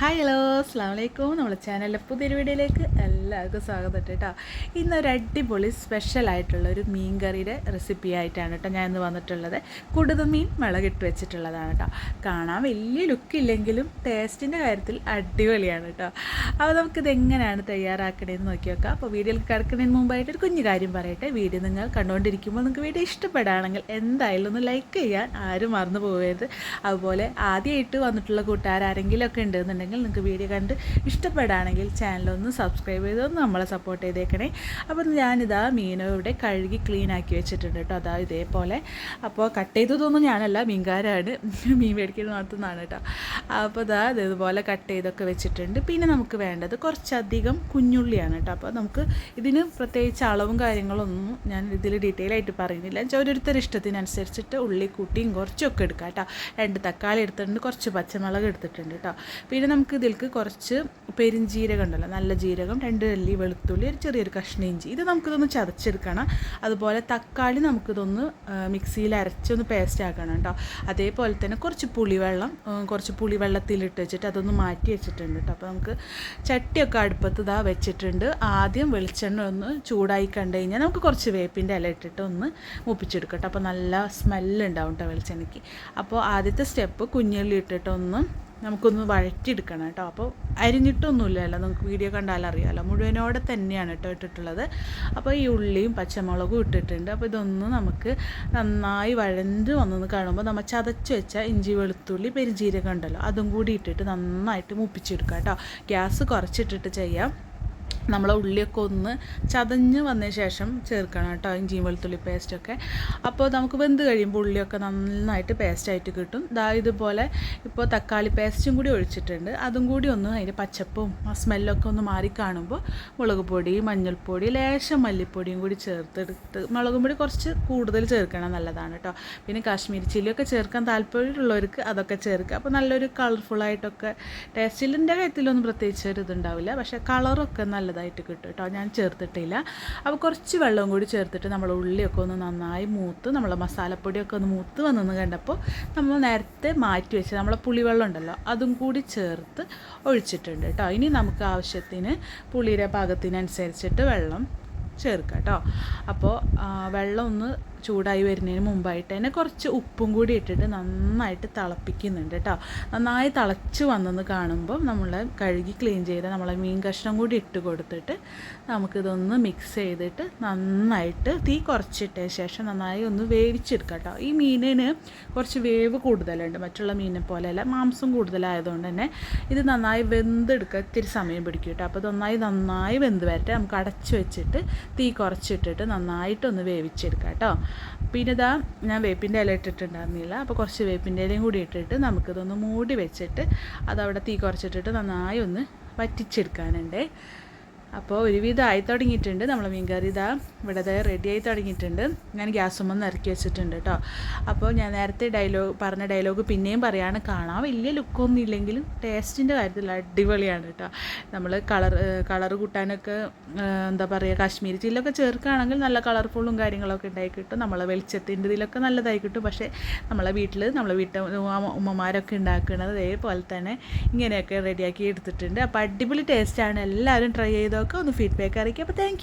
Hi hello അസ്സാം വലൈക്കും നമ്മുടെ ചാനലിലെ പുതിയൊരു വീഡിയോയിലേക്ക് എല്ലാവർക്കും സ്വാഗതം കേട്ടോ. ഇന്നൊരു അടിപൊളി സ്പെഷ്യൽ ആയിട്ടുള്ള ഒരു മീൻ കറിയുടെ റെസിപ്പി ആയിട്ടാണ് കേട്ടോ ഞാൻ ഇന്ന് വന്നിട്ടുള്ളത്. കുടുത മീൻ മുളകിട്ട് വെച്ചിട്ടുള്ളതാണ് കേട്ടോ. കാണാൻ വലിയ ലുക്കില്ലെങ്കിലും ടേസ്റ്റിന്റെ കാര്യത്തിൽ അടിപൊളിയാണ് കേട്ടോ. അപ്പോൾ നമുക്കിത് എങ്ങനെയാണ് തയ്യാറാക്കണേന്ന് നോക്കി നോക്കാം. അപ്പോൾ വീഡിയോയിൽ കിടക്കുന്നതിന് മുമ്പായിട്ട് ഒരു കുഞ്ഞു കാര്യം പറയട്ടെ. വീഡിയോ നിങ്ങൾ കണ്ടുകൊണ്ടിരിക്കുമ്പോൾ നിങ്ങൾക്ക് വീഡിയോ ഇഷ്ടപ്പെടുകയാണെങ്കിൽ എന്തായാലും ഒന്ന് ലൈക്ക് ചെയ്യാൻ ആരും മറന്നു പോകരുത്. അതുപോലെ ആദ്യമായിട്ട് വന്നിട്ടുള്ള കൂട്ടുകാരെങ്കിലും ഒക്കെ ഉണ്ടെന്നുണ്ടെങ്കിൽ നിങ്ങൾക്ക് വീഡിയോ കണ്ട് ഇഷ്ടപ്പെടുകയാണെങ്കിൽ ചാനലൊന്ന് സബ്സ്ക്രൈബ് ചെയ്തൊന്ന് നമ്മളെ സപ്പോർട്ട് ചെയ്തേക്കണേ. അപ്പോൾ ഞാനിതാ മീനോ ഇവിടെ കഴുകി ക്ലീൻ ആക്കി വെച്ചിട്ടുണ്ട് കേട്ടോ. അതാ ഇതേപോലെ. അപ്പോൾ കട്ട് ചെയ്തതൊന്നും ഞാനല്ല മീൻകാരാണ്. മീൻ മേടിക്കുന്നത് നടത്തുന്നതാണ് കേട്ടോ. അപ്പോൾ ഇതാ ഇതുപോലെ കട്ട് ചെയ്തൊക്കെ വെച്ചിട്ടുണ്ട്. പിന്നെ നമുക്ക് വേണ്ടത് കുറച്ചധികം കുഞ്ഞുള്ളിയാണ് കേട്ടോ. അപ്പോൾ നമുക്ക് ഇതിന് പ്രത്യേകിച്ച് അളവും കാര്യങ്ങളൊന്നും ഞാൻ ഇതിൽ ഡീറ്റെയിൽ ആയിട്ട് പറയുന്നില്ല. ഓരോരുത്തരുടെ ഇഷ്ടത്തിനനുസരിച്ചിട്ട് ഉള്ളി കൂട്ടിയും കുറച്ചൊക്കെ എടുക്കാം കേട്ടോ. രണ്ട് തക്കാളി എടുത്തിട്ടുണ്ട് കുറച്ച് പച്ചമുളക് എടുത്തിട്ടുണ്ട് കേട്ടോ. പിന്നെ നമുക്ക് ഇതിലേക്ക് കുറച്ച് പെരിഞ്ജീരകം ഉണ്ടല്ലോ നല്ല ജീരകം രണ്ട് അല്ലി വെളുത്തുള്ളി ഒരു ചെറിയൊരു കഷ്ണം ഇഞ്ചി. ഇത് നമുക്കിതൊന്ന് ചതച്ചെടുക്കണം. അതുപോലെ തക്കാളി നമുക്കിതൊന്ന് മിക്സിയിൽ അരച്ചൊന്ന് പേസ്റ്റ് ആക്കണം കേട്ടോ. അതേപോലെ തന്നെ കുറച്ച് പുളിവെള്ളം കുറച്ച് പുളിവെള്ളത്തിലിട്ട് വെച്ചിട്ട് അതൊന്ന് മാറ്റി വെച്ചിട്ടുണ്ട് കേട്ടോ. അപ്പോൾ നമുക്ക് ചട്ടിയൊക്കെ അടുപ്പത്ത് ഇതാ വെച്ചിട്ടുണ്ട്. ആദ്യം വെളിച്ചെണ്ണ ഒന്ന് ചൂടായി കണ്ടു കഴിഞ്ഞാൽ നമുക്ക് കുറച്ച് വേപ്പിന്റെ ഇല ഇട്ടിട്ട് ഒന്ന് മുപ്പിച്ചെടുക്കട്ടെ അപ്പോൾ നല്ല സ്മെല്ലുണ്ടാവും കേട്ടോ വെളിച്ചെണ്ണയ്ക്ക്. അപ്പോൾ ആദ്യത്തെ സ്റ്റെപ്പ് കുഞ്ഞുള്ളി ഇട്ടിട്ട് ഒന്ന് നമുക്കൊന്ന് വഴറ്റിയെടുക്കണം കേട്ടോ. അപ്പോൾ അരിഞ്ഞിട്ടൊന്നുമില്ലല്ലോ. നമുക്ക് വീഡിയോ കണ്ടാൽ അറിയാമല്ലോ മുഴുവനോടെ തന്നെയാണ് കേട്ടോ ഇട്ടിട്ടുള്ളത്. അപ്പോൾ ഈ ഉള്ളിയും പച്ചമുളകും ഇട്ടിട്ടുണ്ട്. അപ്പോൾ ഇതൊന്ന് നമുക്ക് നന്നായി വഴഞ്ഞ് വന്നെന്ന് കാണുമ്പോൾ നമ്മൾ ചതച്ച് വെച്ച ഇഞ്ചി വെളുത്തുള്ളി പെരുജീരകം ഉണ്ടല്ലോ. അതും കൂടി ഇട്ടിട്ട് നന്നായിട്ട് മുപ്പിച്ചെടുക്കാം കേട്ടോ. ഗ്യാസ് കുറച്ചിട്ടിട്ട് ചെയ്യാം. നമ്മളെ ഉള്ളിയൊക്കെ ഒന്ന് ചതഞ്ഞ് വന്നതിന് ശേഷം ചേർക്കണം കേട്ടോ ഇഞ്ചിയും വെളുത്തുള്ളി പേസ്റ്റൊക്കെ അപ്പോൾ നമുക്ക് വെന്ത് കഴിയുമ്പോൾ ഉള്ളിയൊക്കെ നന്നായിട്ട് പേസ്റ്റായിട്ട് കിട്ടും. ദാ ഇതുപോലെ ഇപ്പോൾ തക്കാളി പേസ്റ്റും കൂടി ഒഴിച്ചിട്ടുണ്ട്. അതും കൂടി ഒന്ന് അതിന്റെ പച്ചപ്പും ആ സ്മെല്ലൊക്കെ ഒന്ന് മാറി കാണുമ്പോൾ മുളക് പൊടി മഞ്ഞൾപ്പൊടി ലേശം മല്ലിപ്പൊടിയും കൂടി ചേർത്തെടുത്ത് മുളക് പൊടി കുറച്ച് കൂടുതൽ ചേർക്കണം നല്ലതാണ് കേട്ടോ. പിന്നെ കാശ്മീരി ചില്ലിയൊക്കെ ചേർക്കാൻ താല്പര്യമുള്ളവർക്ക് അതൊക്കെ ചേർക്കുക. അപ്പോൾ നല്ലൊരു കളർഫുള്ളായിട്ടൊക്കെ ടേസ്റ്റിലിന്റെ കാര്യത്തിലൊന്നും പ്രത്യേകിച്ച് ഒരു ഇതുണ്ടാവില്ല. പക്ഷേ കളറൊക്കെ നല്ലതാണ്. ചെറുതായിട്ട് കിട്ടും കേട്ടോ. ഞാൻ ചേർത്തിട്ടില്ല. അപ്പോൾ കുറച്ച് വെള്ളവും കൂടി ചേർത്തിട്ട് നമ്മൾ ഉള്ളിയൊക്കെ ഒന്ന് നന്നായി മൂത്ത് നമ്മളെ മസാലപ്പൊടിയൊക്കെ ഒന്ന് മൂത്ത് വന്നെന്ന് കണ്ടപ്പോൾ നമ്മൾ നേരത്തെ മാറ്റി വെച്ച് നമ്മളെ പുളിവെള്ളം ഉണ്ടല്ലോ അതും കൂടി ചേർത്ത് ഒഴിച്ചിട്ടുണ്ട് കേട്ടോ. ഇനി നമുക്ക് ആവശ്യത്തിന് പുളിയുടെ പാകത്തിനനുസരിച്ചിട്ട് വെള്ളം ചേർക്കാം കേട്ടോ. അപ്പോൾ വെള്ളം ഒന്ന് ചൂടായി വരുന്നതിന് മുമ്പായിട്ട് തന്നെ കുറച്ച് ഉപ്പും കൂടി ഇട്ടിട്ട് നന്നായിട്ട് തിളപ്പിക്കുന്നുണ്ട് കേട്ടോ. നന്നായി തിളച്ച് വന്നെന്ന് കാണുമ്പോൾ നമ്മൾ കഴുകി ക്ലീൻ ചെയ്ത് നമ്മളെ മീൻ കഷ്ണം കൂടി ഇട്ട് കൊടുത്തിട്ട് നമുക്കിതൊന്ന് മിക്സ് ചെയ്തിട്ട് നന്നായിട്ട് തീ കുറച്ചിട്ട ശേഷം നന്നായി ഒന്ന് വേവിച്ചെടുക്കാം കേട്ടോ. ഈ മീനിന് കുറച്ച് വേവ് കൂടുതലുണ്ട്. മറ്റുള്ള മീനിനെ പോലെയല്ല മാംസം കൂടുതലായതുകൊണ്ട് തന്നെ ഇത് നന്നായി വെന്തെടുക്കാൻ ഇത്തിരി സമയം പിടിക്കും കേട്ടോ. അപ്പോൾ നന്നായി നന്നായി വെന്ത് വരട്ടെ. നമുക്ക് അടച്ച് വെച്ചിട്ട് തീ കുറച്ചിട്ടിട്ട് നന്നായിട്ടൊന്ന് വേവിച്ചെടുക്കാം കേട്ടോ. പിന്നെ ഇതാ ഞാൻ വേപ്പിന്റെ ഇല ഇട്ടിട്ടുണ്ടായിരുന്നില്ല. അപ്പോൾ കുറച്ച് വേപ്പിന്റെ ഇലയും കൂടി ഇട്ടിട്ട് നമുക്കിതൊന്ന് മൂടി വെച്ചിട്ട് അതവിടെ തീ കുറച്ചിട്ടിട്ട് നന്നായി ഒന്ന് വറ്റിച്ചെടുക്കാനുണ്ട്. അപ്പോൾ ഒരുവിധം ആയി തുടങ്ങിയിട്ടുണ്ട്. നമ്മൾ മീൻകറി ഇതാ ഇവിടെ റെഡി ആയി തുടങ്ങിയിട്ടുണ്ട്. ഞാൻ ഗ്യാസുമ്മ ഇറക്കി വെച്ചിട്ടുണ്ട് കേട്ടോ അപ്പോൾ ഞാൻ നേരത്തെ ഡയലോഗ് പറഞ്ഞ ഡയലോഗ് പിന്നെയും പറയാണ് കാണാൻ വലിയ ലുക്കൊന്നും ഇല്ലെങ്കിലും ടേസ്റ്റിന്റെ കാര്യത്തിൽ അടിപൊളിയാണ് കേട്ടോ നമ്മൾ കളർ കളർ കൂട്ടാനൊക്കെ എന്താ പറയുക കാശ്മീരി ചില്ലൊക്കെ ചേർക്കുകയാണെങ്കിൽ നല്ല കളർഫുള്ളും കാര്യങ്ങളൊക്കെ ഉണ്ടായി കിട്ടും. നമ്മളെ വെളിച്ചത്തിന്റെ ഇതിലൊക്കെ നല്ലതായി കിട്ടും. പക്ഷേ നമ്മളെ വീട്ടിൽ നമ്മളെ വീട്ട ഉമ്മമാരൊക്കെ ഉണ്ടാക്കുന്നത് അതേപോലെ തന്നെ ഇങ്ങനെയൊക്കെ റെഡിയാക്കി എടുത്തിട്ടുണ്ട്. അപ്പോൾ അടിപൊളി ടേസ്റ്റാണ് എല്ലാവരും ട്രൈ ചെയ്തോ? ഒക്കെ ഒന്ന് ഫീഡ്ബാക്ക് അറിയിക്കുക. അപ്പോൾ താങ്ക്